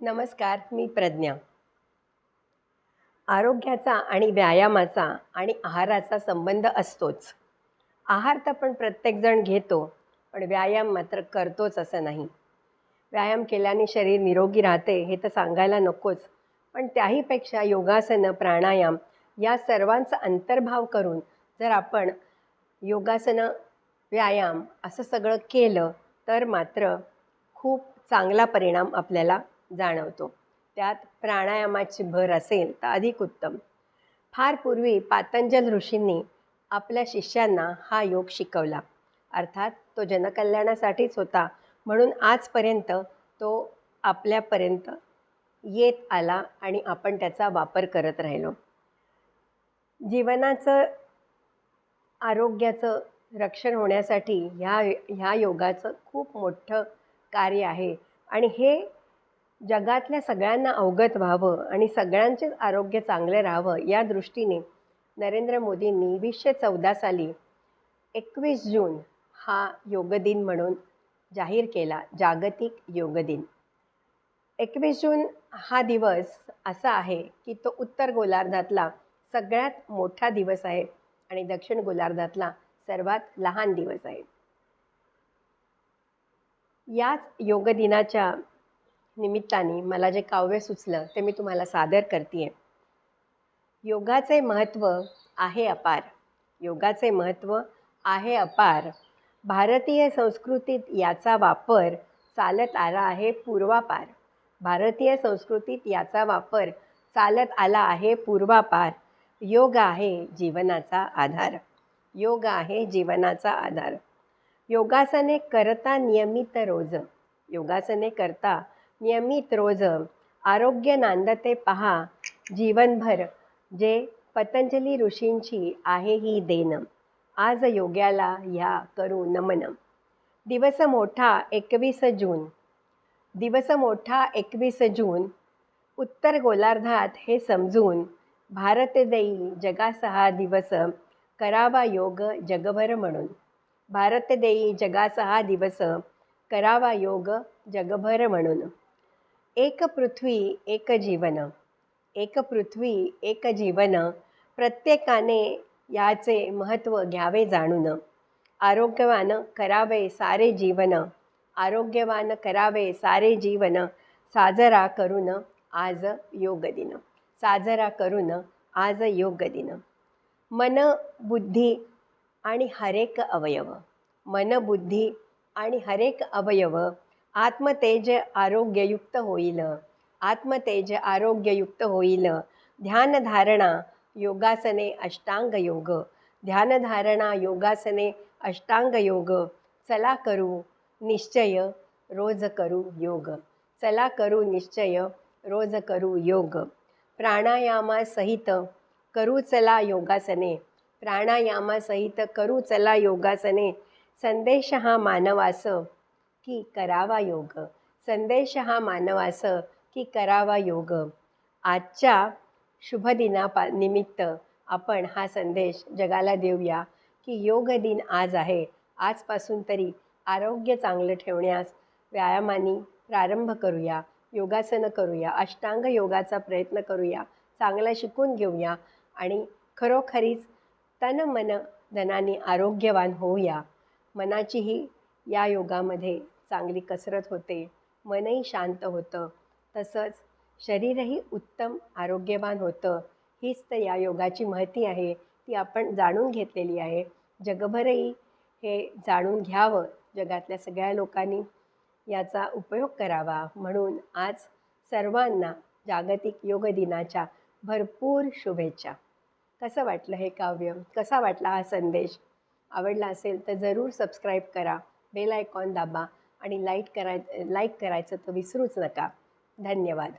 नमस्कार मी प्रज्ञा. आरोग्याचा आणि व्यायामाचा आणि आहाराचा संबंध असतोच. आहार तर आपण प्रत्येकजण घेतो पण व्यायाम मात्र करतोच असं नाही. व्यायाम केल्याने शरीर निरोगी राहते हे तर सांगायला नकोच. पण त्याहीपेक्षा योगासनं प्राणायाम या सर्वांचा अंतर्भाव करून जर आपण योगासनं व्यायाम असं सगळं केलं तर मात्र खूप चांगला परिणाम आपल्याला जाणवतो. त्यात प्राणायामाची भर असेल तर अधिक उत्तम. फार पूर्वी पातंजल ऋषींनी आपल्या शिष्यांना हा योग शिकवला. अर्थात तो जनकल्याणासाठीच होता. म्हणून आजपर्यंत तो आपल्यापर्यंत येत आला आणि आपण त्याचा वापर करत राहिलो. जीवनाचं आरोग्याचं रक्षण होण्यासाठी ह्या ह्या योगाचं खूप मोठं कार्य आहे. आणि हे जगातल्या सगळ्यांना अवगत व्हावं आणि सगळ्यांचेच आरोग्य चांगलं राहावं या दृष्टीने नरेंद्र मोदींनी वीसशे चौदा साली एकवीस जून हा योगदिन म्हणून जाहीर केला जागतिक योग दिन. एकवीस जून हा दिवस असा आहे की तो उत्तर गोलार्धातला सगळ्यात मोठा दिवस आहे आणि दक्षिण गोलार्धातला सर्वात लहान दिवस आहे. याच योगदिनाच्या निमित्ताने मला जे काव्य सुचलं ते मी तुम्हाला सादर करते आहे योगाचे महत्त्व आहे अपार. योगाचे महत्त्व आहे अपार. भारतीय संस्कृतीत याचा वापर चालत आला आहे पूर्वापार. भारतीय संस्कृतीत याचा वापर चालत आला आहे पूर्वापार. योग आहे जीवनाचा आधार. योग आहे जीवनाचा आधार. योगासने करता नियमित रोज. योगासने करता नियमित रोज आरोग्य नांदते पहा. जीवनभर जे पतंजली ऋषींची आहे ही देन आज योग्याला ह्या करू नमन. दिवस मोठा एकवीस जून. दिवस मोठा एकवीस जून. उत्तर गोलार्धात हे समजून भारत देई जगासहा दिवस करावा योग जगभर म्हणून. भारत देई जगासहा दिवस करावा योग जगभर म्हणून. एक पृथ्वी एक जीवन. एक पृथ्वी एक जीवन. प्रत्येकाने याचे महत्त्व घ्यावे जाणून. आरोग्यवान करावे सारे जीवन. आरोग्यवान करावे सारे जीवन. साजरा करून आज योग दिन. साजरा करून आज योग दिन. मन बुद्धी आणि हरेक अवयव. मन बुद्धी आणि हरेक अवयव आत्मतेज आरोग्ययुक्त होईल. आत्मतेज आरोग्ययुक्त होईल. ध्यानधारणा योगासने अष्टांग योग. ध्यानधारणा योगासने अष्टांग योग. चला करू निश्चय रोज करू योग. चला करू निश्चय रोज करू योग. प्राणायामासहित करू चला योगासने. प्राणायामासहित करू चला योगासने. संदेश हा मानवास की करावा योग. संदेश हा मानवास की करावा योग. आजच्या शुभदिना पा निमित्त आपण हा संदेश जगाला देऊया की योग दिन आज आहे. आजपासून तरी आरोग्य चांगलं ठेवण्यास व्यायामाने प्रारंभ करूया योगासनं करूया अष्टांग योगाचा प्रयत्न करूया चांगलं शिकून घेऊया आणि खरोखरीच तन मन धनाने आरोग्यवान होऊया. मनाचीही या योगामध्ये चांगली कसरत होते मनही शांत होतं. तसंच शरीरही उत्तम आरोग्यवान होतं. हीच तर या योगाची महती आहे ती आपण जाणून घेतलेली आहे. जगभरही हे जाणून घ्यावं जगातल्या सगळ्या लोकांनी याचा उपयोग करावा. म्हणून आज सर्वांना जागतिक योग दिनाच्या भरपूर शुभेच्छा. कसं वाटलं हे काव्य? कसा वाटला हा संदेश? आवडला असेल तर जरूर सबस्क्राईब करा. बेल आयकॉन दाबा. आणि लाइट कराय लाईक करायचं तर विसरूच नका. धन्यवाद.